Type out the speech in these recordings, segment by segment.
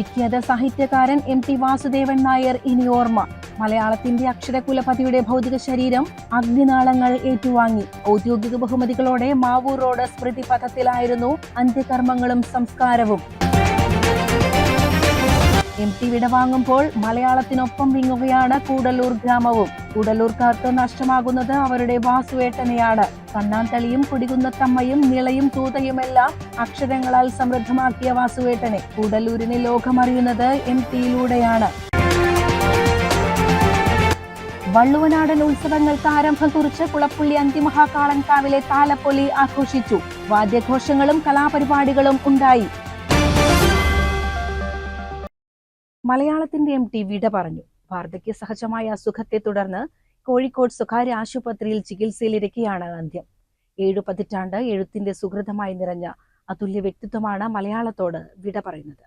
വിഖ്യാത സാഹിത്യകാരൻ M T Vasudevan Nair ഇനി ഓർമ്മ. മലയാളത്തിന്റെ അക്ഷരകുലപതിയുടെ ഭൗതിക ശരീരം അഗ്നിനാളങ്ങൾ ഏറ്റുവാങ്ങി. ഔദ്യോഗിക ബഹുമതികളോടെ മാവൂർ റോഡ് സ്മൃതി പഥത്തിലായിരുന്നു അന്ത്യകർമ്മങ്ങളും സംസ്കാരവും. എം ടി വിടവാങ്ങുമ്പോൾ മലയാളത്തിനൊപ്പം വിങ്ങുകയാണ് കൂടല്ലൂർ ഗ്രാമവും. കൂടല്ലൂർക്കാർക്ക് നഷ്ടമാകുന്നത് അവരുടെ വാസുവേട്ടനെയാണ്. കണ്ണാന്തളിയും കുടികുന്നത്തമ്മയും നിളയും തൂതയുമെല്ലാം അക്ഷരങ്ങളാൽ സമൃദ്ധമാക്കിയ വാസുവേട്ടനെ കൂടല്ലൂരിനെ ലോകമറിയുന്നത് എം ടിയിലൂടെയാണ്. വള്ളുവനാടൻ ഉത്സവങ്ങൾക്ക് ആരംഭം കുറിച്ച് കുളപ്പുള്ളി അന്തിമഹാകാളൻകാവിലെ താലപ്പൊലി ആഘോഷിച്ചു. വാദ്യഘോഷങ്ങളും കലാപരിപാടികളും ഉണ്ടായി. മലയാളത്തിന്റെ എം ടി വിട പറഞ്ഞു. വാർദ്ധക്യ സഹജമായ അസുഖത്തെ തുടർന്ന് കോഴിക്കോട് സ്വകാര്യ ആശുപത്രിയിൽ ചികിത്സയിലിരിക്കെയാണ് അന്ത്യം. ഏഴു പതിറ്റാണ്ട് എഴുത്തിന്റെ സുഹൃതമായി നിറഞ്ഞ അതുല്യ വ്യക്തിത്വമാണ് മലയാളത്തോട് വിട പറയുന്നത്.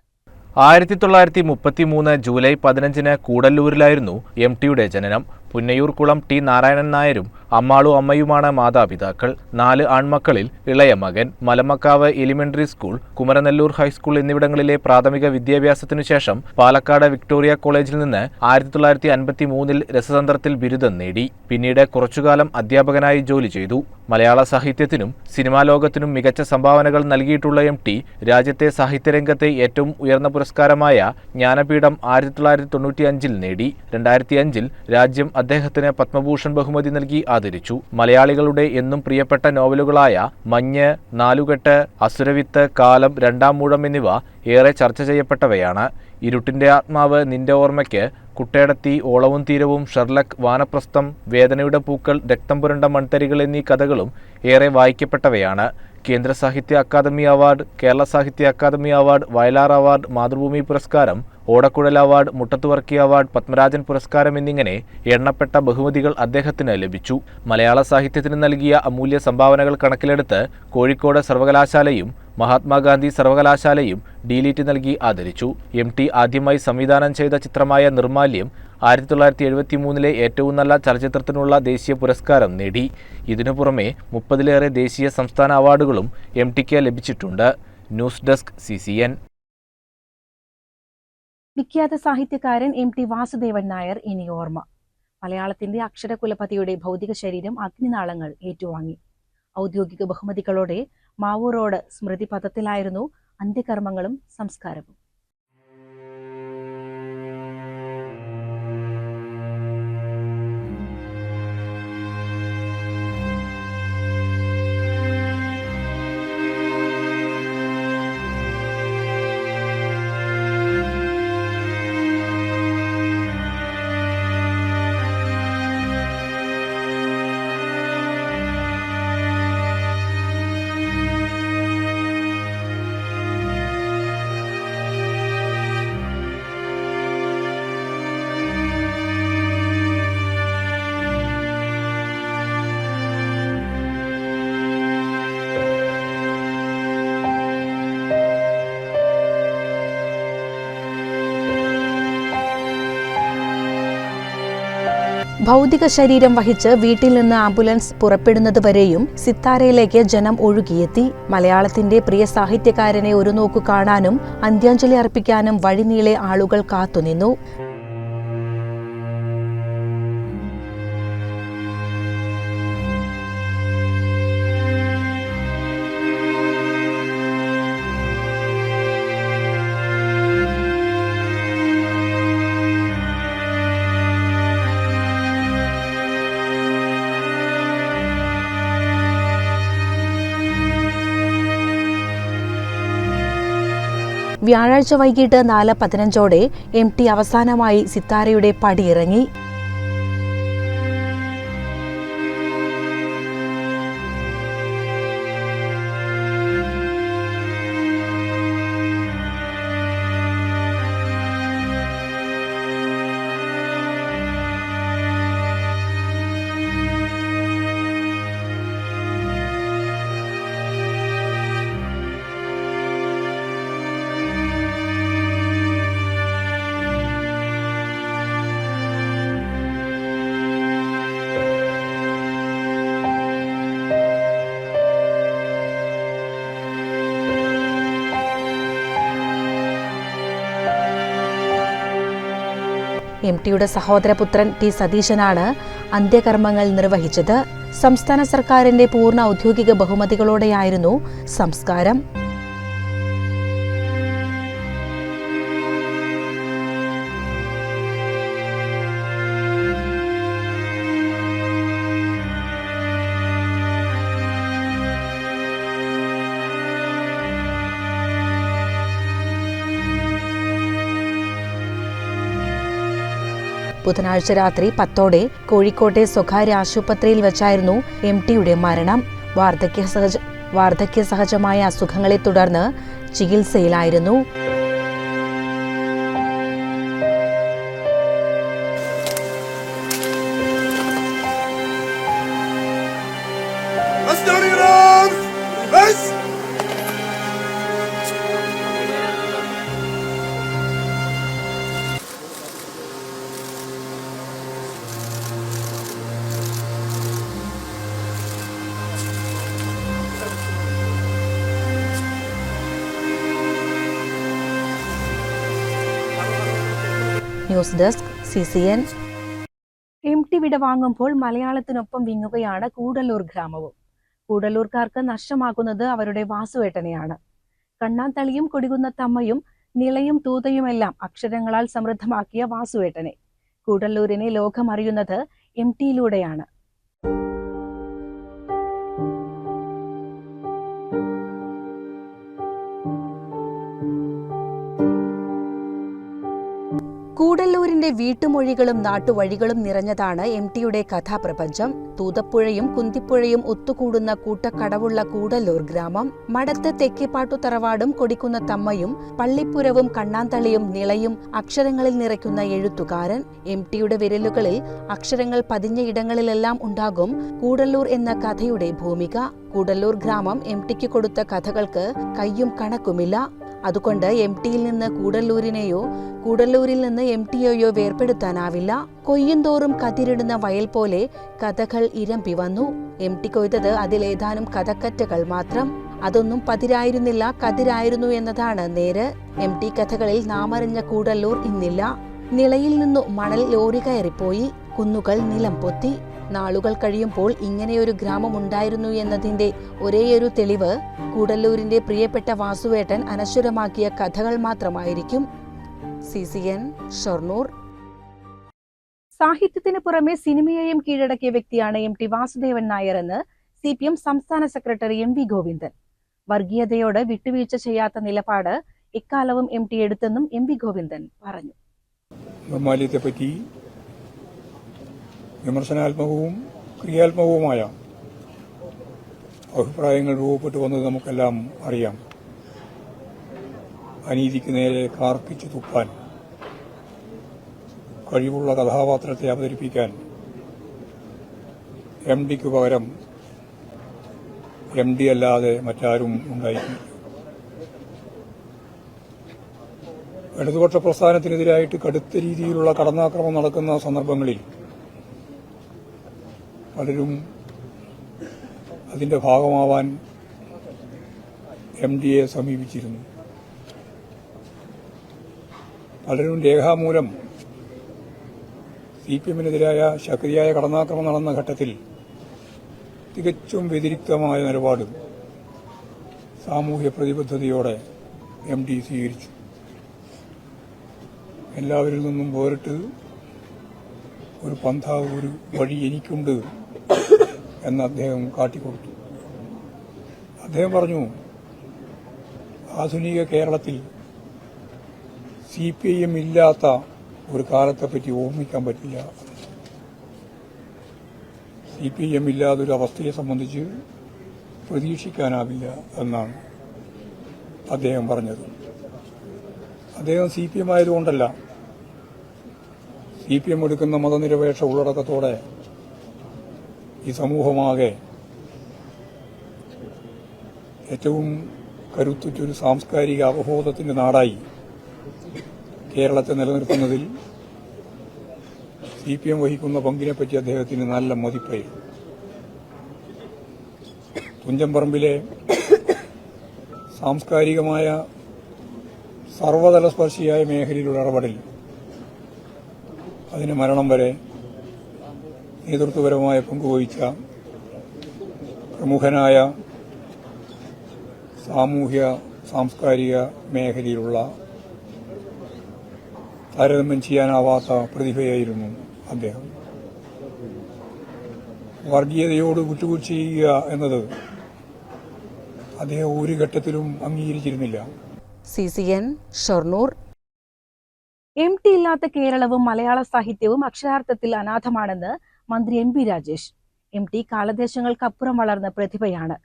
ആയിരത്തി തൊള്ളായിരത്തി മുപ്പത്തി മൂന്ന് ജൂലൈ പതിനഞ്ചിന് കൂടല്ലൂരിലായിരുന്നു എം ടിയുടെ ജനനം. പുന്നയൂർ കുളം ടി നാരായണൻ നായരും അമ്മാളു അമ്മയുമാണ് മാതാപിതാക്കൾ. നാല് ആൺമക്കളിൽ ഇളയ മകൻ Malamakkavu elementary school Kumaranellur high school എന്നിവിടങ്ങളിലെ പ്രാഥമിക വിദ്യാഭ്യാസത്തിനു ശേഷം പാലക്കാട് വിക്ടോറിയ കോളേജിൽ നിന്ന് ആയിരത്തി തൊള്ളായിരത്തി അൻപത്തി മൂന്നിൽ രസതന്ത്രത്തിൽ ബിരുദം നേടി. പിന്നീട് കുറച്ചുകാലം അധ്യാപകനായി ജോലി ചെയ്തു. മലയാള സാഹിത്യത്തിനും സിനിമാ ലോകത്തിനും മികച്ച സംഭാവനകൾ നൽകിയിട്ടുള്ള എം ടി രാജ്യത്തെ സാഹിത്യരംഗത്തെ ഏറ്റവും ഉയർന്ന പുരസ്കാരമായ ജ്ഞാനപീഠം ആയിരത്തി തൊള്ളായിരത്തി തൊണ്ണൂറ്റി അഞ്ചിൽ നേടി. രണ്ടായിരത്തി അഞ്ചിൽ രാജ്യം അദ്ദേഹത്തിന് പത്മഭൂഷൺ ബഹുമതി നൽകി ആദരിച്ചു. മലയാളികളുടെ എന്നും പ്രിയപ്പെട്ട നോവലുകളായ മഞ്ഞ് നാലുകെട്ട് അസുരവിത്ത് കാലം രണ്ടാം മൂഴം എന്നിവ ഏറെ ചർച്ച ചെയ്യപ്പെട്ടവയാണ്. ഇരുട്ടിന്റെ ആത്മാവ് നിന്റെ ഓർമ്മയ്ക്ക് കുട്ടേടത്തി ഓളവും തീരവും ഷെർലക് വാനപ്രസ്ഥം വേദനയുടെ പൂക്കൾ രക്തം പുരണ്ട മൺതരികൾ എന്നീ കഥകളും ഏറെ വായിക്കപ്പെട്ടവയാണ്. കേന്ദ്ര സാഹിത്യ academy award Kerala Sahitya academy award Vayalar award Mathrubhumi പുരസ്കാരം ഓടക്കുഴൽ അവാർഡ് മുട്ടത്തുവർക്കി അവാർഡ് പത്മരാജൻ പുരസ്കാരം എന്നിങ്ങനെ എണ്ണപ്പെട്ട ബഹുമതികൾ അദ്ദേഹത്തിന് ലഭിച്ചു. മലയാള സാഹിത്യത്തിന് നൽകിയ അമൂല്യ സംഭാവനകൾ കണക്കിലെടുത്ത് കോഴിക്കോട് സർവകലാശാലയും മഹാത്മാഗാന്ധി സർവകലാശാലയും ഡിലീറ്റ് നൽകി ആദരിച്ചു. എം ടി ആദ്യമായി സംവിധാനം ചെയ്ത ചിത്രമായ നിർമാല്യം ആയിരത്തി തൊള്ളായിരത്തി എഴുപത്തി മൂന്നിലെ ഏറ്റവും നല്ല ചലച്ചിത്രത്തിനുള്ള ദേശീയ പുരസ്കാരം നേടി. ഇതിനു പുറമെ മുപ്പതിലേറെ ദേശീയ സംസ്ഥാന അവാർഡുകളും എം ടിക്ക് ലഭിച്ചിട്ടുണ്ട്. ന്യൂസ് ഡെസ്ക് സി വിഖ്യാത സാഹിത്യകാരൻ എം ടി വാസുദേവൻ നായർ ഇനി ഓർമ്മ. മലയാളത്തിന്റെ അക്ഷരകുലപതിയുടെ ഭൗതിക ശരീരം അഗ്നിനാളങ്ങൾ ഏറ്റുവാങ്ങി. ഔദ്യോഗിക ബഹുമതികളോടെ മാവൂറോട് റോഡ് സ്മൃതി പദത്തിലായിരുന്നു അന്ത്യകർമ്മങ്ങളും സംസ്കാരവും. ഭൗതിക ശരീരം വഹിച്ച് വീട്ടിൽ നിന്ന് ആംബുലൻസ് പുറപ്പെടുന്നതുവരെയും സിത്താരയിലേക്ക് ജനം ഒഴുകിയെത്തി. മലയാളത്തിന്റെ പ്രിയ സാഹിത്യകാരനെ ഒരു നോക്കു കാണാനും അന്ത്യാഞ്ജലി അർപ്പിക്കാനും വഴിനീളെ ആളുകൾ കാത്തുനിന്നു. വ്യാഴാഴ്ച വൈകിട്ട് നാല് പതിനഞ്ചോടെ എം ടി അവസാനമായി സിത്താരയുടെ പടിയിറങ്ങി. എം ടിയുടെ സഹോദരപുത്രൻ ടി സതീശനാണ് അന്ത്യകർമ്മങ്ങൾ നിർവഹിച്ചത്. സംസ്ഥാന സർക്കാരിന്റെ പൂർണ ഔദ്യോഗിക ബഹുമതികളോടെയായിരുന്നു സംസ്കാരം. ബുധനാഴ്ച രാത്രി പത്തോടെ കോഴിക്കോട്ടെ സ്വകാര്യ ആശുപത്രിയിൽ വെച്ചായിരുന്നു എം ടിയുടെ മരണം. വാർദ്ധക്യ സഹജ വാർദ്ധക്യ സഹജമായ അസുഖങ്ങളെ തുടർന്ന് ചികിത്സയിലായിരുന്നു. News desk C C N M T വിട വാങ്ങുമ്പോൾ മലയാളത്തിനൊപ്പം വിങ്ങുകയാണ് കൂടല്ലൂർ ഗ്രാമവും. കൂടല്ലൂർക്കാർക്ക് നഷ്ടമാകുന്നത് അവരുടെ വാസുവേട്ടനെയാണ്. കണ്ണാന്തളിയും കൊടികുന്ന തമ്മയും നിളയും തൂതയുമെല്ലാം അക്ഷരങ്ങളാൽ സമൃദ്ധമാക്കിയ വാസുവേട്ടനെ. കൂടല്ലൂരിനെ ലോകമറിയുന്നത് എം ടിയിലൂടെയാണ് കൂടല്ലൂരിന്റെ വീട്ടുമൊഴികളും നാട്ടുവഴികളും നിറഞ്ഞതാണ് എം ടിയുടെ കഥാപ്രപഞ്ചം. തൂതപ്പുഴയും കുന്തിപ്പുഴയും ഒത്തുകൂടുന്ന കൂട്ടക്കടവുള്ള കൂടല്ലൂർ ഗ്രാമം. മടത്ത് തെക്കിപ്പാട്ടു തറവാടും കൊടിക്കുന്ന തമ്മയും പള്ളിപ്പുരവും കണ്ണാന്തളിയും നിളയും അക്ഷരങ്ങളിൽ നിറയ്ക്കുന്ന എഴുത്തുകാരൻ. എം ടിയുടെ വിരലുകളിൽ അക്ഷരങ്ങൾ പതിഞ്ഞ ഇടങ്ങളിലെല്ലാം ഉണ്ടാകും കൂടല്ലൂർ എന്ന കഥയുടെ ഭൂമിക. കൂടല്ലൂർ ഗ്രാമം എം ടിക്ക് കൊടുത്ത കഥകൾക്ക് കയ്യും കണക്കുമില്ല. അതുകൊണ്ട് എം ടിയിൽ നിന്ന് കൂടല്ലൂരിനെയോ കൂടല്ലൂരിൽ നിന്ന് എം ടിയെയോ വേർപെടുത്താനാവില്ല കൊയ്യുന്തോറും കതിരിടുന്ന വയൽ പോലെ കഥകൾ ഇരമ്പി വന്നു. എം ടി കൊയ്തത് അതിലേതാനും കഥക്കറ്റകൾ മാത്രം. അതൊന്നും പതിരായിരുന്നില്ല കതിരായിരുന്നു എന്നതാണ് നേര്. എം ടി കഥകളിൽ നാമറിഞ്ഞ കൂടല്ലൂർ ഇന്നില്ല. നിളയിൽ നിന്നു മണൽ ലോറി കയറിപ്പോയി. കുന്നുകൾ നിലം പൊത്തി. നാളുകൾ കഴിയുമ്പോൾ ഇങ്ങനെയൊരു ഗ്രാമമുണ്ടായിരുന്നു എന്നതിന്റെ ഒരേയൊരു തെളിവ് കൂടല്ലൂരിന്റെ പ്രിയപ്പെട്ട വാസുവേട്ടൻ അനശ്വരമാക്കിയ കഥകൾ മാത്രമായിരിക്കും. C C N Shoranur. സാഹിത്യത്തിന് പുറമെ സിനിമയെയും കീഴടക്കിയ വ്യക്തിയാണ് എം ടി വാസുദേവൻ നായർ എന്ന് സി പി എം സംസ്ഥാന സെക്രട്ടറി എം വി ഗോവിന്ദൻ. വർഗീയതയോട് വിട്ടുവീഴ്ച ചെയ്യാത്ത നിലപാട് ഇക്കാലവും എം ടി എടുത്തെന്നും എം വി ഗോവിന്ദൻ പറഞ്ഞു. നിർമ്മാല്യത്തെപ്പറ്റി വിമർശനാത്മകവും ക്രിയാത്മകവുമായ അഭിപ്രായങ്ങൾ രൂപപ്പെട്ടു വന്നത് നമുക്കെല്ലാം അറിയാം. അനീതിക്ക് നേരെ കാർക്കിച്ചു തുപ്പാൻ കഴിവുള്ള കഥാപാത്രത്തെ അവതരിപ്പിക്കാൻ എം ഡിക്ക് പകരം എം ഡി അല്ലാതെ മറ്റാരും ഉണ്ടായിട്ടില്ല. ഇടതുപക്ഷ പ്രസ്ഥാനത്തിനെതിരായിട്ട് കടുത്ത രീതിയിലുള്ള കടന്നാക്രമം നടക്കുന്ന സന്ദർഭങ്ങളിൽ പലരും അതിന്റെ ഭാഗമാവാൻ എം ഡിയെ സമീപിച്ചിരുന്നു. പലരും രേഖാമൂലം സി പി എമ്മിനെതിരായ ശക്തിയായ കടന്നാക്രമണം നടന്ന ഘട്ടത്തിൽ തികച്ചും വ്യതിരിക്തമായ നിലപാട് സാമൂഹ്യ പ്രതിബദ്ധതയോടെ എം ഡി സ്വീകരിച്ചു. എല്ലാവരിൽ നിന്നും വേറിട്ട് ഒരു പന്ത ഒരു വഴി എനിക്കുണ്ട്. എന്ന് അദ്ദേഹം കാട്ടിക്കൊടുത്തു. അദ്ദേഹം പറഞ്ഞു ആധുനിക കേരളത്തിൽ സി പി ഐ എം ഇല്ലാത്ത ഒരു കാലത്തെപ്പറ്റി ഓർമ്മിക്കാൻ പറ്റില്ല. സി പി ഐ എം ഇല്ലാതൊരു അവസ്ഥയെ സംബന്ധിച്ച് പ്രതീക്ഷിക്കാനാവില്ല എന്നാണ് അദ്ദേഹം പറഞ്ഞത്. അദ്ദേഹം സി പി എം ആയതുകൊണ്ടല്ല സി പി എം എടുക്കുന്ന മതനിരപേക്ഷ ഉള്ളടക്കത്തോടെ ഈ സമൂഹമാകെ ഏറ്റവും കരുത്തുറ്റൊരു സാംസ്കാരിക അവബോധത്തിന്റെ നാടായി കേരളത്തെ നിലനിർത്തുന്നതിൽ സി പി എം വഹിക്കുന്ന പങ്കിനെപ്പറ്റി അദ്ദേഹത്തിന് നല്ല മതിപ്പായിരുന്നു തുഞ്ചംപറമ്പിലെ സാംസ്കാരികമായ സർവതലസ്പർശിയായ മേഖലയിലുള്ള ഇടപെടൽ അതിന് മരണം വരെ നേതൃത്വപരമായ പങ്കുവഹിച്ച പ്രമുഖനായ സാമൂഹ്യ സാംസ്കാരിക മേഖലയിലുള്ള താരതമ്യം ചെയ്യാനാവാത്ത പ്രതിഭയായിരുന്നു അദ്ദേഹം. വർഗീയതയോട് കുറ്റുകുറ്റ ചെയ്യുക എന്നത് അദ്ദേഹം ഒരു ഘട്ടത്തിലും അംഗീകരിച്ചിരുന്നില്ല. C C N Shoranur. M T ഇല്ലാത്ത കേരളവും മലയാള സാഹിത്യവും അക്ഷരാർത്ഥത്തിൽ അനാഥമാണെന്ന് മന്ത്രി M P Rajesh. M T കാലദേശങ്ങൾക്കപ്പുറം വളർന്ന പ്രതിഭയാണ്.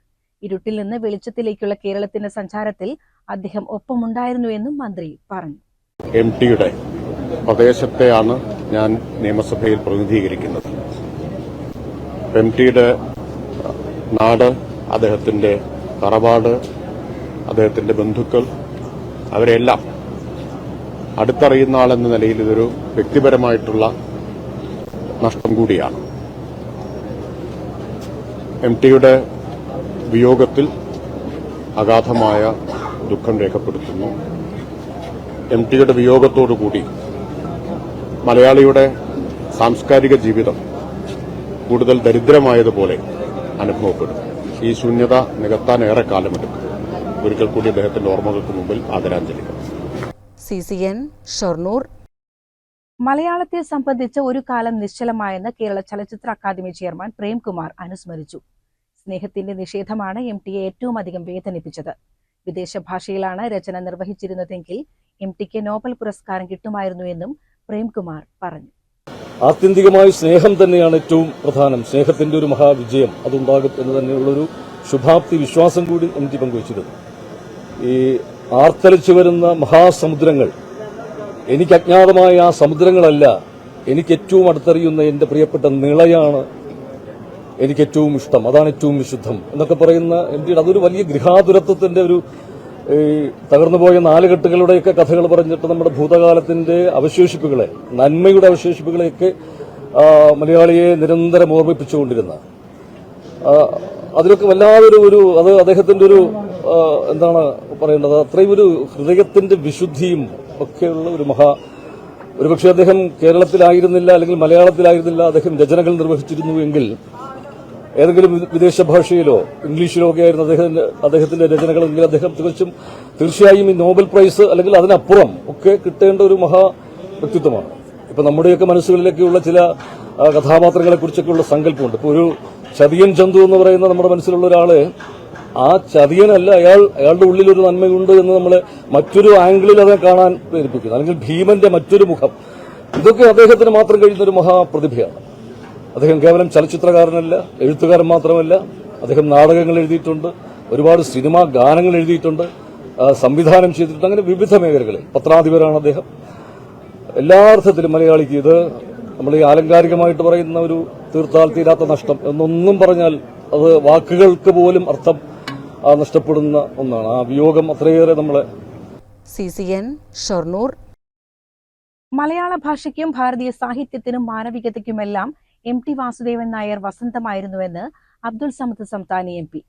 ഇരുട്ടിൽ നിന്ന് വെളിച്ചത്തിലേക്കുള്ള കേരളത്തിന്റെ സഞ്ചാരത്തിൽ അദ്ദേഹം ഒപ്പമുണ്ടായിരുന്നു എന്നും മന്ത്രി പറഞ്ഞു. എം ടിയുടെ പ്രദേശത്തെയാണ് ഞാൻ നിയമസഭയിൽ പ്രതിനിധീകരിക്കുന്നത്. എം ടിയുടെ നാട് അദ്ദേഹത്തിന്റെ തറവാട് അദ്ദേഹത്തിന്റെ ബന്ധുക്കൾ അവരെല്ലാം അടുത്തറിയുന്ന ആളെന്ന നിലയിൽ ഇതൊരു വ്യക്തിപരമായിട്ടുള്ള നഷ്ടം കൂടിയാണ്. എം ടിയുടെ വിയോഗത്തിൽ അഗാധമായ ദുഃഖം രേഖപ്പെടുത്തുന്നു. എം ടിയുടെ വിയോഗത്തോടുകൂടി മലയാളിയുടെ സാംസ്കാരിക ജീവിതം കൂടുതൽ ദരിദ്രമായതുപോലെ അനുഭവപ്പെടും ഈ ശൂന്യത നികത്താൻ ഏറെ കാലമെടുക്കും. ഒരിക്കൽ കൂടി അദ്ദേഹത്തിന്റെ ഓർമ്മകൾക്ക് മുമ്പിൽ ആദരാഞ്ജലികൾ. സി സി എൻ ഷൊർണൂർ മലയാളത്തെ സംബന്ധിച്ച് ഒരു കാലം നിശ്ചലമായെന്ന് കേരള ചലച്ചിത്ര അക്കാദമി ചെയർമാൻ പ്രേംകുമാർ അനുസ്മരിച്ചു. സ്നേഹത്തിന്റെ നിഷേധമാണ് എം ടിയെ ഏറ്റവും അധികം വേദനിപ്പിച്ചത്. വിദേശ ഭാഷയിലാണ് രചന നിർവഹിച്ചിരുന്നതെങ്കിൽ എം ടിക്ക് നോബൽ പുരസ്കാരം കിട്ടുമായിരുന്നു എന്നും പ്രേംകുമാർ പറഞ്ഞു. ആത്യന്തികമായി സ്നേഹം തന്നെയാണ് ഏറ്റവും പ്രധാനം. സ്നേഹത്തിന്റെ ഒരു മഹാവിജയം അതുണ്ടാകും എന്ന് തന്നെയുള്ളൊരു ശുഭാപ്തി വിശ്വാസം കൂടി എം ടി പങ്കുവച്ചിരുന്നു. ഈ ആർത്തലിച്ചു വരുന്ന മഹാസമുദ്രങ്ങൾ എനിക്ക് അജ്ഞാതമായ ആ സമുദ്രങ്ങളല്ല എനിക്ക് ഏറ്റവും അടുത്തറിയുന്ന എന്റെ പ്രിയപ്പെട്ട നിളയാണ് എനിക്ക് ഏറ്റവും ഇഷ്ടം. അതാണ് ഏറ്റവും വിശുദ്ധം എന്നൊക്കെ പറയുന്ന എം ടിയുടെ അതൊരു വലിയ ഗൃഹാതുരത്വത്തിന്റെ ഒരു തകർന്നുപോയ നാലുകെട്ടുകളുടെയൊക്കെ കഥകൾ പറഞ്ഞിട്ട് നമ്മുടെ ഭൂതകാലത്തിന്റെ അവശേഷിപ്പുകളെ നന്മയുടെ അവശേഷിപ്പുകളെയൊക്കെ മലയാളിയെ നിരന്തരം ഓർമ്മിപ്പിച്ചുകൊണ്ടിരുന്ന. അതിലൊക്കെ വല്ലാതൊരു ഒരു അത് അദ്ദേഹത്തിന്റെ ഒരു എന്താണ് പറയേണ്ടത്? അത്രയും ഒരു ഹൃദയത്തിന്റെ വിശുദ്ധിയും ഒക്കെയുള്ള ഒരു മഹാ ഒരുപക്ഷെ അദ്ദേഹം കേരളത്തിലായിരുന്നില്ല അല്ലെങ്കിൽ മലയാളത്തിലായിരുന്നില്ല അദ്ദേഹം രചനകൾ നിർവഹിച്ചിരുന്നു എങ്കിൽ ഏതെങ്കിലും വിദേശ ഭാഷയിലോ ഇംഗ്ലീഷിലോ ഒക്കെ ആയിരുന്നു അദ്ദേഹത്തിന്റെ അദ്ദേഹത്തിന്റെ രചനകളെങ്കിൽ അദ്ദേഹം തികച്ചും തീർച്ചയായും ഈ നോബൽ പ്രൈസ് അല്ലെങ്കിൽ അതിനപ്പുറം ഒക്കെ കിട്ടേണ്ട ഒരു മഹാ വ്യക്തിത്വമാണ്. ഇപ്പൊ നമ്മുടെയൊക്കെ മനസ്സുകളിലേക്കുള്ള ചില ആ, കഥാപാത്രങ്ങളെ കുറിച്ചൊക്കെയുള്ള സങ്കല്പമുണ്ട്. ഇപ്പൊ ഒരു ചതിയൻ ചന്തു എന്ന് പറയുന്ന നമ്മുടെ മനസ്സിലുള്ള ഒരാൾ ആ ചതിയനല്ല അയാൾ അയാളുടെ ഉള്ളിൽ ഒരു നന്മയുണ്ട് എന്ന് നമ്മൾ മറ്റൊരു ആംഗിളിൽ അതിനെ കാണാൻ പ്രേരിപ്പിക്കുന്നു. അല്ലെങ്കിൽ ഭീമന്റെ മറ്റൊരു മുഖം. ഇതൊക്കെ അദ്ദേഹത്തിന് മാത്രം കഴിയുന്ന ഒരു മഹാപ്രതിഭയാണ്. അദ്ദേഹം കേവലം ചലച്ചിത്രകാരനല്ല എഴുത്തുകാരൻ മാത്രമല്ല. അദ്ദേഹം നാടകങ്ങൾ എഴുതിയിട്ടുണ്ട് ഒരുപാട് സിനിമാ ഗാനങ്ങൾ എഴുതിയിട്ടുണ്ട് സംവിധാനം ചെയ്തിട്ടുണ്ട്. അങ്ങനെ വിവിധ മേഖലകളിൽ പത്രാധിപരാണ് അദ്ദേഹം. എല്ലാ അർത്ഥത്തിലും മലയാളിക്ക് ഇത് നമ്മൾ ഈ ആലങ്കാരികമായിട്ട് പറയുന്ന ഒരു തീർത്താൽ തീരാത്ത നഷ്ടം എന്നൊന്നും പറഞ്ഞാൽ അത് വാക്കുകൾക്ക് പോലും അർത്ഥം നഷ്ടപ്പെടുന്ന ഒന്നാണ്. ആ വിയോഗം അത്രയേറെ നമ്മളെ സി സി എൻ ഷൊർണൂർ. മലയാള ഭാഷയ്ക്കും ഭാരതീയ സാഹിത്യത്തിനും മാനവികതയ്ക്കുമെല്ലാം എം ടി വാസുദേവൻ നായർ വസന്തമായിരുന്നുവെന്ന് അബ്ദുൾ സമദ് സംതാനി എം പി.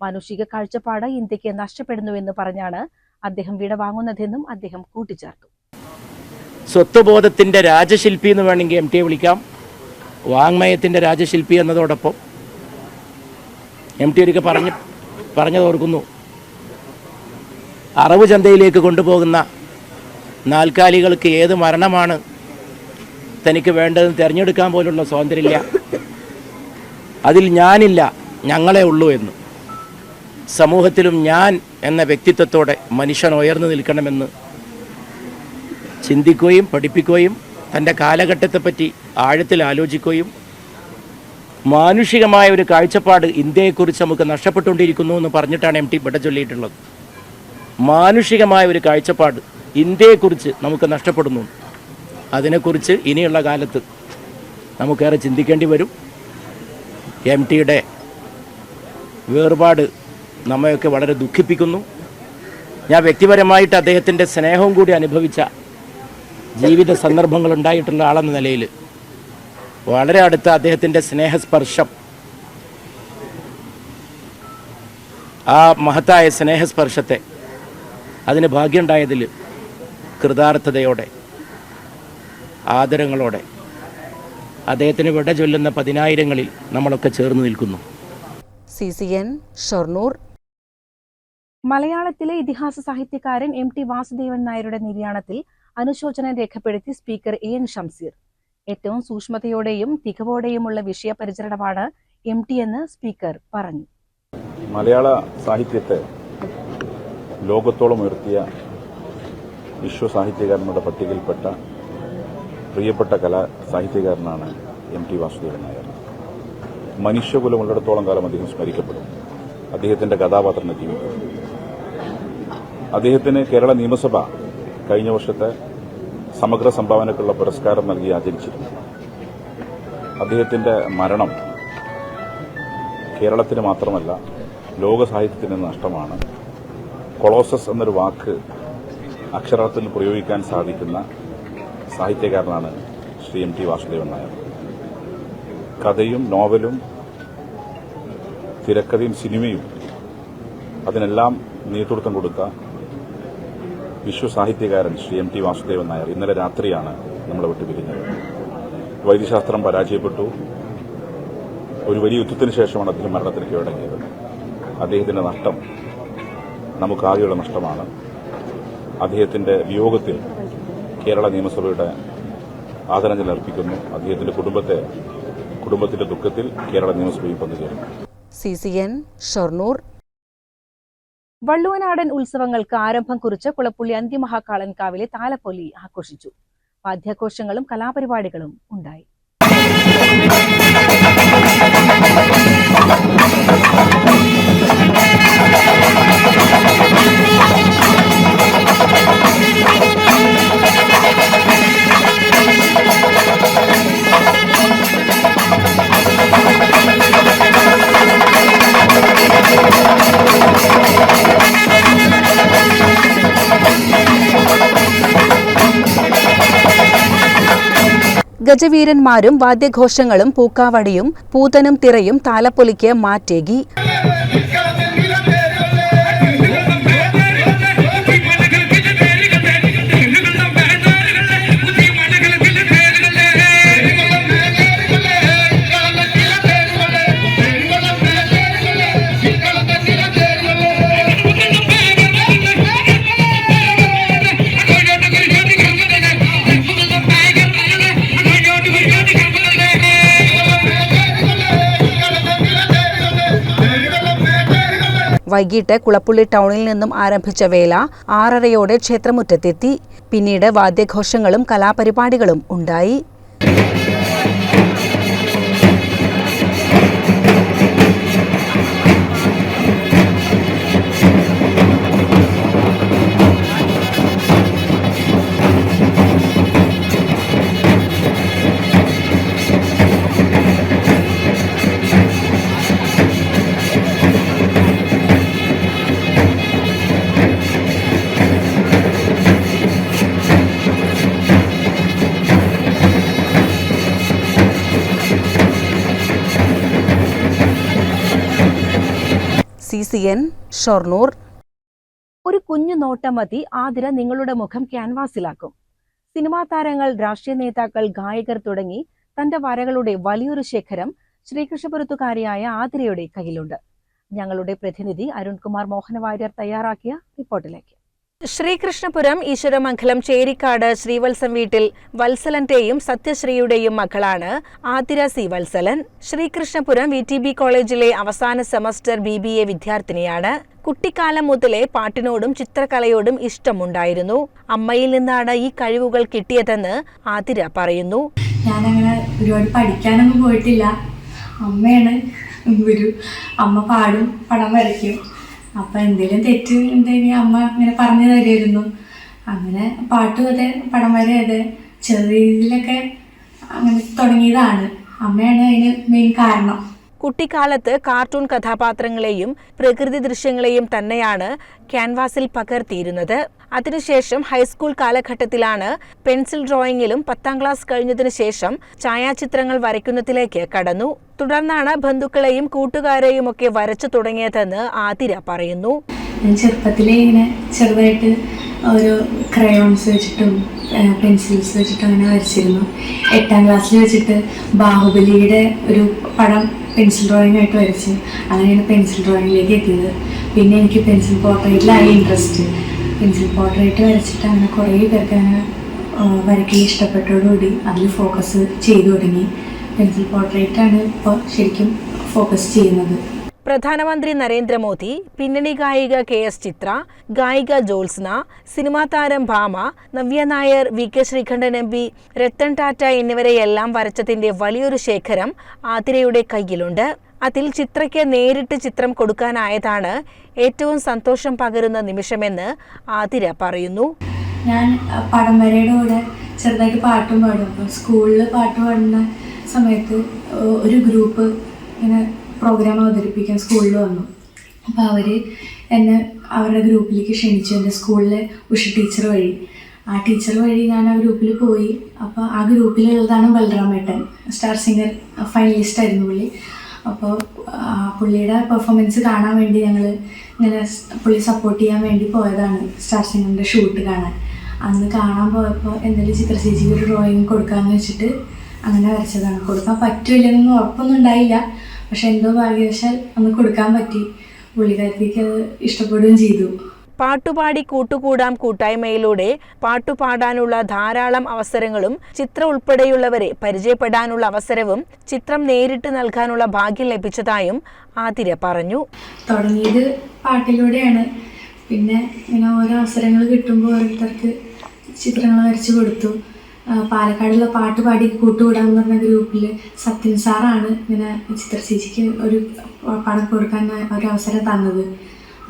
മാനുഷിക കാഴ്ചപ്പാട് ഇന്ത്യയ്ക്ക് നഷ്ടപ്പെടുന്നുവെന്ന് പറഞ്ഞാണ് അദ്ദേഹം വിടവാങ്ങുന്നതെന്നും അദ്ദേഹം കൂട്ടിച്ചേർത്തു. സ്വത്വബോധത്തിന്റെ രാജശില്പി എന്ന് വേണമെങ്കിൽ എം ടിയെ വിളിക്കാം. വാങ്മയത്തിന്റെ രാജശില്പി എന്നതോടൊപ്പം എം ടി ഒരിക്കൽ പറഞ്ഞ്. പറഞ്ഞത് ഓർക്കുന്നു. അറവ് ചന്തയിലേക്ക് കൊണ്ടുപോകുന്ന നാൽക്കാലികൾക്ക് ഏത് മരണമാണ് തനിക്ക് വേണ്ടതെന്ന് തിരഞ്ഞെടുക്കാൻ പോലുള്ള സ്വാതന്ത്ര്യമില്ല. അതിൽ ഞാനില്ല ഞങ്ങളെ ഉള്ളൂ എന്ന്. സമൂഹത്തിലും ഞാൻ എന്ന വ്യക്തിത്വത്തോടെ മനുഷ്യൻ ഉയർന്നു നിൽക്കണമെന്ന് ചിന്തിക്കുകയും പഠിപ്പിക്കുകയും തന്റെ കാലഘട്ടത്തെപ്പറ്റി ആഴത്തിൽ ആലോചിക്കുകയും മാനുഷികമായ ഒരു കാഴ്ചപ്പാട് ഇന്ത്യയെക്കുറിച്ച് നമുക്ക് നഷ്ടപ്പെട്ടുകൊണ്ടിരിക്കുന്നു എന്ന് പറഞ്ഞിട്ടാണ് എം ടി ഇവിടെ ചൊല്ലിയിട്ടുള്ളത്. മാനുഷികമായ ഒരു കാഴ്ചപ്പാട് ഇന്ത്യയെക്കുറിച്ച് നമുക്ക് നഷ്ടപ്പെടുന്നു. അതിനെക്കുറിച്ച് ഇനിയുള്ള കാലത്ത് നമുക്കേറെ ചിന്തിക്കേണ്ടി വരും. എം ടിയുടെ വേർപാട് നമ്മയൊക്കെ വളരെ ദുഃഖിപ്പിക്കുന്നു. ഞാൻ വ്യക്തിപരമായിട്ട് അദ്ദേഹത്തിന്റെ സ്നേഹവും കൂടി അനുഭവിച്ച ജീവിത സന്ദർഭങ്ങൾ ഉണ്ടായിട്ടുള്ള ആളെന്ന നിലയിൽ വളരെ അടുത്ത അദ്ദേഹത്തിന്റെ സ്നേഹസ്പർശം. ആ മഹത്തായ സ്നേഹസ്പർശത്തെ അതിന് ഭാഗ്യമുണ്ടായതിൽ കൃതാർത്ഥതയോടെ ആദരങ്ങളോടെ അദ്ദേഹത്തിന് വിട ചൊല്ലുന്ന പതിനായിരങ്ങളിൽ നമ്മളൊക്കെ ചേർന്ന് നിൽക്കുന്നു. C C N Shoranur. മലയാളത്തിലെ ഇതിഹാസ സാഹിത്യകാരൻ എം ടി വാസുദേവൻ നായരുടെ നിര്യാണത്തിൽ അനുശോചനം രേഖപ്പെടുത്തി സ്പീക്കർ എ എൻ ഷംസീർ. ഏറ്റവും സൂക്ഷ്മതയോടെയും തികവോടെയുമുള്ള വിഷയപരിചരണമാണ് എം ടി എന്ന് സ്പീക്കർ പറഞ്ഞു. മലയാള സാഹിത്യത്തെ ലോകത്തോളം ഉയർത്തിയ വിശ്വസാഹിത്യകാരന്മാരുടെ പട്ടികയിൽപ്പെട്ട പ്രിയപ്പെട്ട കലാ സാഹിത്യകാരനാണ് എം ടി വാസുദേവൻ നായർ. മനുഷ്യകുലം ഉള്ളിടത്തോളം കാലം അദ്ദേഹം സ്മരിക്കപ്പെടും. അദ്ദേഹത്തിന്റെ കഥാപാത്രത്തിന് ജീവിതം അദ്ദേഹത്തിന് കേരള നിയമസഭ കഴിഞ്ഞ വർഷത്തെ സമഗ്ര സംഭാവനക്കുള്ള പുരസ്കാരം നൽകി ആചരിച്ചിരുന്നു. അദ്ദേഹത്തിന്റെ മരണം കേരളത്തിന് മാത്രമല്ല ലോക സാഹിത്യത്തിന് നഷ്ടമാണ്. കൊളോസസ് എന്നൊരു വാക്ക് അക്ഷരാർത്ഥത്തിൽ പ്രയോഗിക്കാൻ സാധിക്കുന്ന സാഹിത്യകാരനാണ് ശ്രീ എം ടി വാസുദേവൻ നായർ. കഥയും നോവലും തിരക്കഥയും സിനിമയും അതിനെല്ലാം നേതൃത്വം കൊടുത്ത വിശ്വസാഹിത്യകാരൻ ശ്രീ എം ടി വാസുദേവൻ നായർ ഇന്നലെ രാത്രിയാണ് നമ്മളെ വിട്ടുപിരിഞ്ഞത് വൈദ്യശാസ്ത്രം പരാജയപ്പെട്ടു. ഒരു വലിയ യുദ്ധത്തിന് ശേഷമാണ് അദ്ദേഹം മരണത്തിന് കീഴടങ്ങിയത്. അദ്ദേഹത്തിന്റെ നഷ്ടം നമുക്കാകെയുള്ള നഷ്ടമാണ്. അദ്ദേഹത്തിന്റെ വിയോഗത്തിൽ കേരള നിയമസഭയുടെ ആദരാഞ്ജലി അർപ്പിക്കുന്നു. അദ്ദേഹത്തിന്റെ കുടുംബത്തെ കുടുംബത്തിന്റെ ദുഃഖത്തിൽ കേരള നിയമസഭയും പങ്കുചേരുന്നു സി സി എൻ ഷൊർണൂർ വള്ളുവനാടൻ ഉത്സവങ്ങൾക്ക് ആരംഭം കുറിച്ച് കുളപ്പുള്ളി അന്തിമഹാകാളൻകാവിലെ താലപ്പൊലി ആഘോഷിച്ചു. വാദ്യാഘോഷങ്ങളും കലാപരിപാടികളും ഉണ്ടായി. ഗജവീരന്മാരും വാദ്യഘോഷങ്ങളും പൂക്കാവടിയും പൂതനും തിറയും താലപ്പൊലിക്ക് മാറ്റേകി. വൈകിട്ട് കുളപ്പുള്ളി ടൗണിൽ നിന്നും ആരംഭിച്ച വേല ആറരയോടെ ക്ഷേത്രമുറ്റത്തെത്തി. പിന്നീട് വാദ്യഘോഷങ്ങളും കലാപരിപാടികളും ഉണ്ടായി. C N Shoranur. ഒരു കുഞ്ഞു നോട്ടം മതി. ആതിര നിങ്ങളുടെ മുഖം ക്യാൻവാസിലാക്കും. സിനിമാ താരങ്ങൾ രാഷ്ട്രീയ നേതാക്കൾ ഗായകർ തുടങ്ങി തന്റെ വരകളുടെ വലിയൊരു ശേഖരം ശ്രീകൃഷ്ണപുരത്തുകാരിയായ ആതിരയുടെ കയ്യിലുണ്ട്. ഞങ്ങളുടെ പ്രതിനിധി അരുൺകുമാർ മോഹനവാര്യർ തയ്യാറാക്കിയ റിപ്പോർട്ടിലേക്ക്. ശ്രീകൃഷ്ണപുരം ഈശ്വരമംഗലം ചേരിക്കാട് ശ്രീവത്സം വീട്ടിൽ വത്സലന്റെയും സത്യശ്രീയുടെയും മകളാണ് Athira C Vatsalan Sreekrishnapuram V T B കോളേജിലെ അവസാന സെമസ്റ്റർ ബി ബി എ വിദ്യാർത്ഥിനിയാണ്. കുട്ടിക്കാലം മുതലേ പാട്ടിനോടും ചിത്രകലയോടും ഇഷ്ടമുണ്ടായിരുന്നു. അമ്മയിൽ നിന്നാണ് ഈ കഴിവുകൾ കിട്ടിയതെന്ന് ആതിര പറയുന്നു. ഞാനങ്ങനെ ഒരുപാട് പഠിക്കാനൊന്നും പോയിട്ടില്ല. അമ്മയാണ് ഗുരു അമ്മ പാടും പടം വരയ്ക്കും. അപ്പം എന്തെങ്കിലും തെറ്റ് ഉണ്ടെങ്കിൽ അമ്മ ഇങ്ങനെ പറഞ്ഞു തരുമായിരുന്നു. അങ്ങനെ പാട്ടും അതെ പടം വരെ അതെ ചെറിയ രീതിയിലൊക്കെ അങ്ങനെ തുടങ്ങിയതാണ്. അമ്മയാണ് അതിന് മെയിൻ കാരണം. കുട്ടിക്കാലത്ത് കാർട്ടൂൺ കഥാപാത്രങ്ങളെയും പ്രകൃതി ദൃശ്യങ്ങളെയും തന്നെയാണ് ക്യാൻവാസിൽ പകർത്തിയിരുന്നത്. അതിനുശേഷം ഹൈസ്കൂൾ കാലഘട്ടത്തിലാണ് പെൻസിൽ ഡ്രോയിങ്ങിലും പത്താം ക്ലാസ് കഴിഞ്ഞതിനു ശേഷം ഛായാചിത്രങ്ങൾ വരയ്ക്കുന്നതിലേക്ക് കടന്നു. തുടർന്നാണ് ബന്ധുക്കളെയും കൂട്ടുകാരെയും ഒക്കെ വരച്ചു തുടങ്ങിയതെന്ന് ആതിര പറയുന്നു. ചെറുപ്പത്തിലെ ഇങ്ങനെ ചെറുതായിട്ട് ഓരോ ക്രയോൺസ് വെച്ചിട്ടും പെൻസിൽസ് വെച്ചിട്ടും അങ്ങനെ വരച്ചിരുന്നു. എട്ടാം ക്ലാസ്സിൽ വെച്ചിട്ട് ബാഹുബലിയുടെ ഒരു പടം പെൻസിൽ ഡ്രോയിങ് ആയിട്ട് വരച്ച്. അങ്ങനെയാണ് പെൻസിൽ ഡ്രോയിങ്ങിലേക്ക് എത്തിയത്. പിന്നെ എനിക്ക് പെൻസിൽ പോർട്രേറ്റിലായി ഇൻട്രസ്റ്റ് പെൻസിൽ പോർട്രേറ്റ് വരച്ചിട്ട് അങ്ങനെ കുറേ പേർക്ക് അങ്ങനെ വരയ്ക്കാൻ ഇഷ്ടപ്പെട്ടതോടുകൂടി അതിൽ ഫോക്കസ് ചെയ്തു തുടങ്ങി. പെൻസിൽ പോർട്രേറ്റാണ് ഇപ്പോൾ ശരിക്കും ഫോക്കസ് ചെയ്യുന്നത്. പ്രധാനമന്ത്രി നരേന്ദ്രമോദി പിന്നണി ഗായിക കെ എസ് ചിത്ര ഗായിക ജോത്സ്ന സിനിമാ താരം Bhama Navya Nair V K Sreekandan M P Ratan Tata എന്നിവരെയെല്ലാം വരച്ചതിന്റെ വലിയൊരു ശേഖരം ആതിരയുടെ കയ്യിലുണ്ട്. അതിൽ ചിത്രയ്ക്ക് നേരിട്ട് ചിത്രം കൊടുക്കാനായതാണ് ഏറ്റവും സന്തോഷം പകരുന്ന നിമിഷമെന്ന് ആതിര പറയുന്നു. ഞാൻ പടം കൂടെ ചെറുതായിട്ട് പാട്ടും പാടും. സ്കൂളിൽ പാട്ട് പാടുന്ന സമയത്ത് ഒരു ഗ്രൂപ്പ് ഇങ്ങനെ പ്രോഗ്രാം അവതരിപ്പിക്കാൻ സ്കൂളിൽ വന്നു. അപ്പോൾ അവർ എന്നെ അവരുടെ ഗ്രൂപ്പിലേക്ക് ക്ഷണിച്ചു. എന്റെ സ്കൂളിലെ ഉഷ ടീച്ചർ വഴി. ആ ടീച്ചർ വഴി ഞാൻ ആ ഗ്രൂപ്പിൽ പോയി. അപ്പോൾ ആ ഗ്രൂപ്പിലുള്ളതാണ് ബൽറാം ബൽറാമേട്ടൻ. സ്റ്റാർ സിംഗർ ഫൈനലിസ്റ്റ് ആയിരുന്നു പുള്ളി. അപ്പോൾ പുള്ളിയുടെ പെർഫോമൻസ് കാണാൻ വേണ്ടി ഞങ്ങൾ ഇങ്ങനെ പുള്ളി സപ്പോർട്ട് ചെയ്യാൻ വേണ്ടി പോയതാണ് സ്റ്റാർ സിംഗറിന്റെ ഷൂട്ട് കാണാൻ. അന്ന് കാണാൻ പോയപ്പോൾ എന്തെങ്കിലും ചിത്രചേച്ചിക്ക് ഒരു ഡ്രോയിങ് കൊടുക്കാമെന്ന് വെച്ചിട്ട് അങ്ങനെ വരച്ചതാണ്. കൊടുക്കാൻ പറ്റില്ലെന്നൊന്നും ഉറപ്പൊന്നും ഉണ്ടായില്ല. പക്ഷെ എന്തോ ഭാഗ്യവശാൽ അന്ന് കൊടുക്കാൻ പറ്റി. പുള്ളിക്കാരത്തേക്ക് അത് ഇഷ്ടപ്പെടുകയും ചെയ്തു. പാട്ടുപാടി കൂട്ടുകൂടാം കൂട്ടായ്മയിലൂടെ പാട്ടുപാടാനുള്ള ധാരാളം അവസരങ്ങളും ചിത്രം ഉൾപ്പെടെയുള്ളവരെ പരിചയപ്പെടാനുള്ള അവസരവും ചിത്രം നേരിട്ട് നൽകാനുള്ള ഭാഗ്യം ലഭിച്ചതായും ആതിര പറഞ്ഞു. തുടങ്ങിയത് പാട്ടിലൂടെയാണ്. പിന്നെ ഇങ്ങനെ ഓരോ അവസരങ്ങൾ കിട്ടുമ്പോൾ ഓരോരുത്തർക്ക് ചിത്രങ്ങൾ വരച്ചു കൊടുത്തു. പാലക്കാടുള്ള പാട്ട് പാടി കൂട്ടുകൂടാന്ന് പറഞ്ഞ ഗ്രൂപ്പിൽ സത്യൻ സാറാണ് ഇങ്ങനെ ചിത്ര ചേച്ചിക്ക് ഒരു പടം കൊടുക്കാൻ ഒരു അവസരം തന്നത്.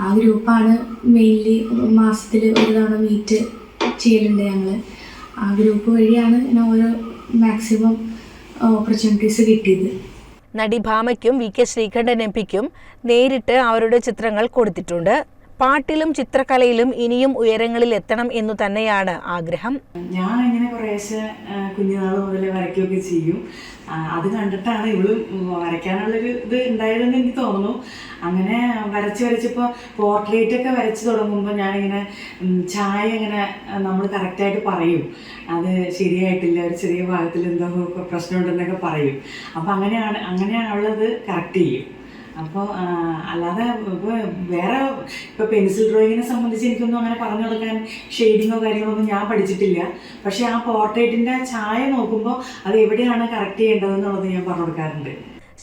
ആ ഗ്രൂപ്പാണ് മെയിൻലി മാസത്തിൽ ഒരു തവണ മീറ്റ് ചെയ്യലുണ്ട് ഞങ്ങൾ ആ ഗ്രൂപ്പ് വഴിയാണ് ഇങ്ങനെ ഓരോ മാക്സിമം ഓപ്പർച്യൂണിറ്റീസ് കിട്ടിയത്. നടി ഭാമയ്ക്കും വി കെ ശ്രീകണ്ഠൻ എം പിക്കും നേരിട്ട് അവരുടെ ചിത്രങ്ങൾ കൊടുത്തിട്ടുണ്ട്. പാട്ടിലും ചിത്രകലയിലും ഇനിയും ഉയരങ്ങളിൽ എത്തണം എന്നു തന്നെയാണ് ആഗ്രഹം. ഞാൻ ഇങ്ങനെ കുറേശ്ശെ കുഞ്ഞുനാൾ മുതൽ വരയ്ക്കുകയൊക്കെ ചെയ്യും. അത് കണ്ടിട്ടാണ് ഇവൾ വരയ്ക്കാനുള്ളൊരു ഇത് ഉണ്ടായതെന്ന് എനിക്ക് തോന്നുന്നു. അങ്ങനെ വരച്ച് വരച്ചിപ്പോൾ പോർട്രേറ്റ് ഒക്കെ വരച്ച് തുടങ്ങുമ്പോൾ ഞാനിങ്ങനെ ചായ ഇങ്ങനെ നമ്മൾ കറക്റ്റായിട്ട് പറയും. അത് ശരിയായിട്ടില്ല ഒരു ചെറിയ ഭാഗത്തിൽ എന്തോ പ്രശ്നമുണ്ടെന്നൊക്കെ പറയും. അപ്പോൾ അങ്ങനെയാണ് അങ്ങനെയാണുള്ളത് കറക്റ്റ് ചെയ്യും. അപ്പോൾ അല്ലാതെ ഇപ്പോൾ വേറെ ഇപ്പോൾ പെൻസിൽ ഡ്രോയിങ്ങിനെ സംബന്ധിച്ച് എനിക്കൊന്നും അങ്ങനെ പറഞ്ഞു കൊടുക്കാൻ ഷെയ്ഡിങ്ങോ കാര്യങ്ങളോ ഒന്നും ഞാൻ പഠിച്ചിട്ടില്ല. പക്ഷേ ആ പോർട്രേറ്റിന്റെ ചായ നോക്കുമ്പോൾ അത് എവിടെയാണ് കറക്റ്റ് ചെയ്യേണ്ടതെന്നുള്ളത് ഞാൻ പറഞ്ഞു കൊടുക്കാറുണ്ട്.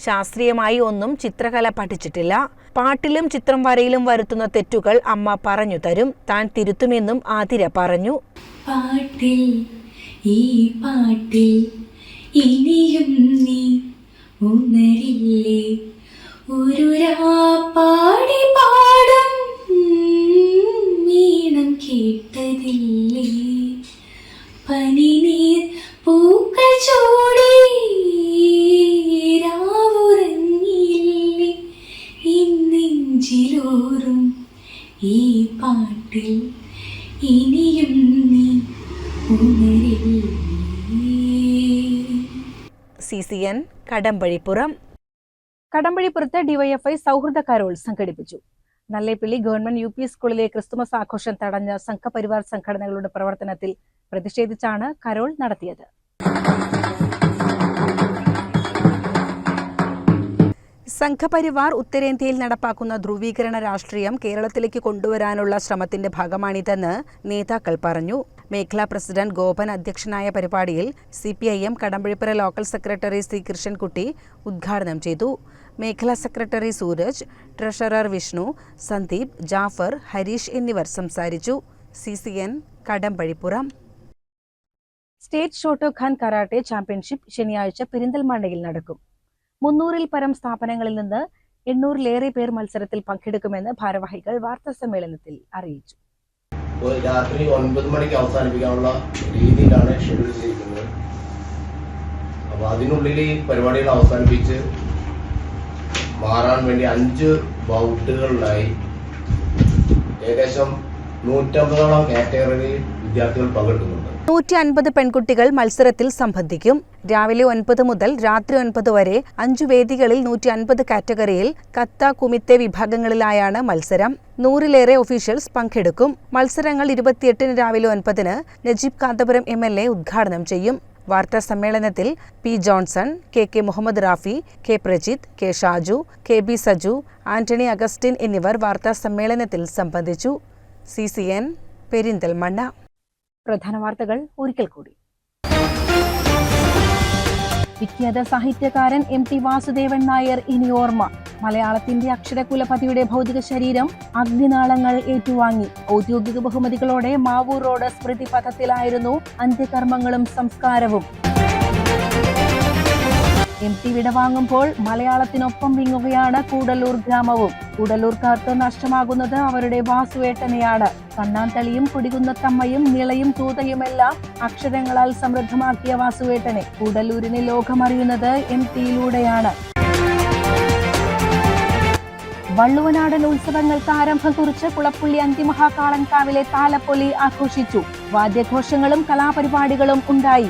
ശാസ്ത്രീയമായി ഒന്നും ചിത്രകല പഠിച്ചിട്ടില്ല. പാട്ടിലും ചിത്രം വരയിലും വരുത്തുന്ന തെറ്റുകൾ അമ്മ പറഞ്ഞു തരും. താൻ തിരുത്തുമെന്നും ആതിര പറഞ്ഞു. പാട്ടിൽ ഈ പാട്ടിൽ ഇനിയും നീ ഉണരില്ലേ? പാടി. പാടും മീണം കേട്ടതില്ലേ? പനിനീർ പൂക്കൾ ചൂടി രാവുറങ്ങിയില്ലേ? ഇന്നെഞ്ചിലോറും ഈ പാട്ടിൽ ഇനിയും നീ ഉണരില്ലേ? C C N Kadambazhipuram. കടമ്പഴിപ്പുറത്ത് DYFI സൗഹൃദ കരോൾ സംഘടിപ്പിച്ചു നല്ലേപ്പിള്ളി ഗവൺമെന്റ് യു പി സ്കൂളിലെ ക്രിസ്തുമസ് ആഘോഷം തടഞ്ഞ സംഘപരിവാർ സംഘടനകളുടെ പ്രവർത്തനത്തിൽ പ്രതിഷേധിച്ചാണ് കരോൾ നടത്തിയത്. സംഘപരിവാർ ഉത്തരേന്ത്യയിൽ നടപ്പാക്കുന്ന ധ്രുവീകരണ രാഷ്ട്രീയം കേരളത്തിലേക്ക് കൊണ്ടുവരാനുള്ള ശ്രമത്തിന്റെ ഭാഗമാണിതെന്ന് നേതാക്കൾ പറഞ്ഞു. മേഖലാ പ്രസിഡന്റ് ഗോപൻ അധ്യക്ഷനായ പരിപാടിയിൽ C P I M Kadambazhipuram local secretary C Krishnankutty ഉദ്ഘാടനം ചെയ്തു. മേഖലാ സെക്രട്ടറി സൂരജ് ട്രഷറർ വിഷ്ണു സന്ദീപ് ജാഫർ ഹരീഷ് എന്നിവർ സംസാരിച്ചു. C C N Kadambazhipuram. State Shotokan karate championship ശനിയാഴ്ച പെരിന്തൽമണ്ണയിൽ നടക്കും. മുന്നൂറിൽ പരം സ്ഥാപനങ്ങളിൽ നിന്ന് എണ്ണൂറിലേറെ പേർ മത്സരത്തിൽ പങ്കെടുക്കുമെന്ന് ഭാരവാഹികൾ വാർത്താസമ്മേളനത്തിൽ അറിയിച്ചു. രാത്രി ഒൻപത് മണിക്ക് അവസാനിപ്പിക്കാനുള്ള രീതിയിലാണ് ഷെഡ്യൂൾ ചെയ്തിരിക്കുന്നത്. അപ്പോൾ അതിനുള്ളിൽ ഈ പരിപാടികൾ അവസാനിപ്പിച്ച് മാറാൻ വേണ്ടി അഞ്ച് ബൗട്ടുകളിലായി ഏകദേശം നൂറ്റമ്പതോളം കാറ്റഗറിയിൽ വിദ്യാർത്ഥികൾ പങ്കെടുക്കുന്നുണ്ട്. നൂറ്റി അൻപത് പെൺകുട്ടികൾ മത്സരത്തിൽ സംബന്ധിക്കും. രാവിലെ ഒൻപത് മുതൽ രാത്രി ഒൻപത് വരെ അഞ്ചു വേദികളിൽ നൂറ്റി അൻപത് കാറ്റഗറിയിൽ കത്ത കുമിത്തെ വിഭാഗങ്ങളിലായാണ് മത്സരം. നൂറിലേറെ ഒഫീഷ്യൽസ് പങ്കെടുക്കും. മത്സരങ്ങൾ ഇരുപത്തിയെട്ടിന് രാവിലെ ഒൻപതിന് Najeeb Kanthapuram M L A ഉദ്ഘാടനം ചെയ്യും. വാർത്താ സമ്മേളനത്തിൽ P Johnson K K Muhammad Rafi K Prajith K Shaju K B Saju Antony Augustine എന്നിവർ വാർത്താ സമ്മേളനത്തിൽ സംബന്ധിച്ചു. C C N Perinthalmanna. പ്രധാന വാർത്തകൾ ഒരിക്കൽ കൂടി. വിഖ്യാത സാഹിത്യകാരൻ എം ടി വാസുദേവൻ നായർ ഇനി ഓർമ്മ. മലയാളത്തിന്റെ അക്ഷരകുലപതിയുടെ ഭൗതിക ശരീരം അഗ്നിനാളങ്ങൾ ഏറ്റുവാങ്ങി. ഔദ്യോഗിക ബഹുമതികളോടെ മാവൂർ റോഡ് സ്മൃതി പഥത്തിലായിരുന്നു അന്ത്യകർമ്മങ്ങളും സംസ്കാരവും. എം ടി വിടവാങ്ങുമ്പോൾ മലയാളത്തിനൊപ്പം വിങ്ങുകയാണ് കൂടല്ലൂർ ഗ്രാമവും. കൂടല്ലൂർക്കാർക്ക് നഷ്ടമാകുന്നത് അവരുടെ വാസുവേട്ടനെയാണ്. കണ്ണാന്തളിയും കുടികുന്നത്തമ്മയും നിളയും തൂതയുമെല്ലാം അക്ഷരങ്ങളാൽ സമൃദ്ധമാക്കിയ വാസുവേട്ടനെ കൂടല്ലൂരിനെ ലോകമറിയുന്നത് എം ടിയിലൂടെയാണ് വള്ളുവനാടൻ ഉത്സവങ്ങൾക്ക് ആരംഭം കുറിച്ച് കുളപ്പുള്ളി അന്തിമഹാകാളൻകാവിലെ താലപ്പൊലി ആഘോഷിച്ചു. വാദ്യഘോഷങ്ങളും കലാപരിപാടികളും ഉണ്ടായി.